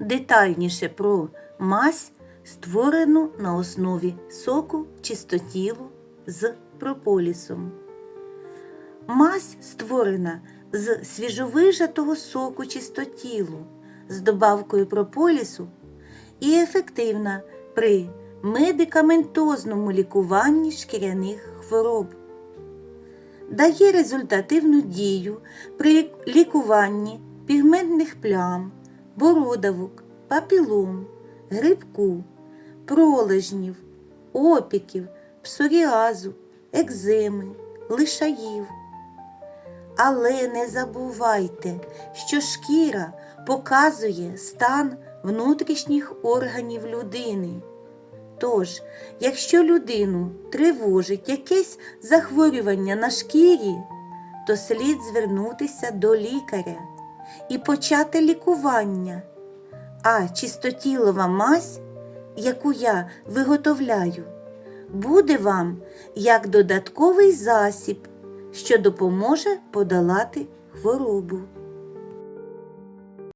детальніше про мазь, створену на основі соку чистотілу з прополісом. Мазь створена з свіжовижатого соку чистотілу з добавкою прополісу і ефективна при медикаментозному лікуванні шкіряних хвороб. Дає результативну дію при лікуванні пігментних плям, бородавок, папілом, грибку, пролежнів, опіків, псоріазу, екземи, лишаїв. Але не забувайте, що шкіра показує стан внутрішніх органів людини. Тож, якщо людину тривожить якесь захворювання на шкірі, то слід звернутися до лікаря і почати лікування. А чистотілова мазь, яку я виготовляю, буде вам як додатковий засіб, що допоможе подолати хворобу.